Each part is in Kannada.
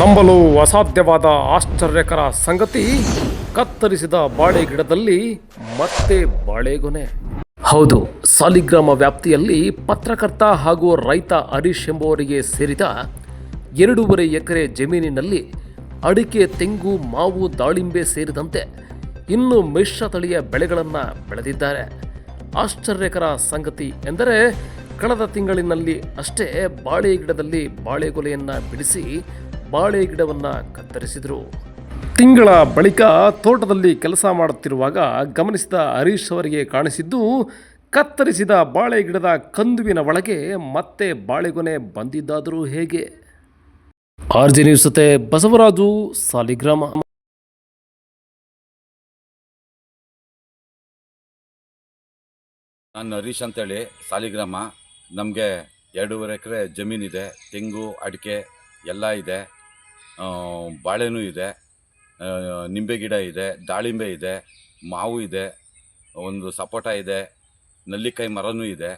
ನಂಬಲು ಅಸಾಧ್ಯವಾದ ಆಶ್ಚರ್ಯಕರ ಸಂಗತಿ, ಕತ್ತರಿಸಿದ ಬಾಳೆ ಗಿಡದಲ್ಲಿ ಮತ್ತೆ ಬಾಳೆಗೊನೆ. ಹೌದು, ಸಾಲಿಗ್ರಾಮ ವ್ಯಾಪ್ತಿಯಲ್ಲಿ ಪತ್ರಕರ್ತ ಹಾಗೂ ರೈತ ಹರೀಶ್ ಎಂಬುವರಿಗೆ ಸೇರಿದ ಎರಡೂವರೆ ಎಕರೆ ಜಮೀನಿನಲ್ಲಿ ಅಡಿಕೆ, ತೆಂಗು, ಮಾವು, ದಾಳಿಂಬೆ ಸೇರಿದಂತೆ ಇನ್ನು ಮಿಶ್ರ ತಳಿಯ ಬೆಳೆಗಳನ್ನು ಬೆಳೆದಿದ್ದಾರೆ. ಆಶ್ಚರ್ಯಕರ ಸಂಗತಿ ಎಂದರೆ, ಕಳೆದ ತಿಂಗಳಿನಲ್ಲಿ ಅಷ್ಟೇ ಬಾಳೆ ಗಿಡದಲ್ಲಿ ಬಾಳೆಗೊಲೆಯನ್ನು ಬಿಡಿಸಿ ಬಾಳೆ ಗಿಡವನ್ನು ಕತ್ತರಿಸಿದರು. ತಿಂಗಳ ಬಳಿಕ ತೋಟದಲ್ಲಿ ಕೆಲಸ ಮಾಡುತ್ತಿರುವಾಗ ಗಮನಿಸಿದ ಹರೀಶ್ ಅವರಿಗೆ ಕಾಣಿಸಿದ್ದು, ಕತ್ತರಿಸಿದ ಬಾಳೆ ಗಿಡದ ಕಂದುವಿನ ಒಳಗೆ ಮತ್ತೆ ಬಾಳೆಗೊನೆ ಬಂದಿದ್ದಾದರೂ ಹೇಗೆ? ಆರ್ ಜೆ ನ್ಯೂಸ್ ಜೊತೆ ಬಸವರಾಜು, ಸಾಲಿಗ್ರಾಮ. ನಾನು ಹರೀಶ್ ಅಂತೇಳಿ, ಸಾಲಿಗ್ರಾಮ. ನಮಗೆ ಎರಡೂವರೆ ಎಕರೆ ಜಮೀನಿದೆ. ತೆಂಗು, ಅಡಿಕೆ ಎಲ್ಲ ಇದೆ. ಬಾಳೆನೂ ಇದೆ ನಿಂಬೆ ಗಿಡ ಇದೆ, ದಾಳಿಂಬೆ ಇದೆ, ಮಾವು ಇದೆ, ಒಂದು ಸಪೋಟ ಇದೆ, ನಲ್ಲಿಕಾಯಿ ಮರನೂ ಇದೆ.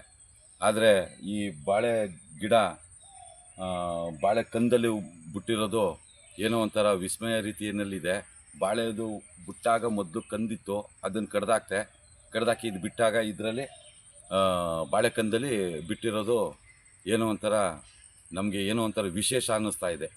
ಆದರೆ ಈ ಬಾಳೆ ಗಿಡ ಬಾಳೆ ಕಂದಲ್ಲಿ ಬಿಟ್ಟಿರೋದು ಏನೋ ಒಂಥರ ವಿಸ್ಮಯ ರೀತಿಯಲ್ಲಿದೆ. ಬಾಳೆದು ಬಿಟ್ಟಾಗ ಮೊದಲು ಕಂದಿತ್ತು, ಅದನ್ನು ಕಡ್ದಾಕ್ತೆ. ಕಡ್ದಾಕಿ ಇದು ಬಿಟ್ಟಾಗ ಇದರಲ್ಲಿ ಬಾಳೆಕಂದಲ್ಲಿ ಬಿಟ್ಟಿರೋದು ಏನೋ ಒಂಥರ, ನಮಗೆ ಏನೋ ಒಂಥರ ವಿಶೇಷ ಅನ್ನಿಸ್ತಾ ಇದೆ.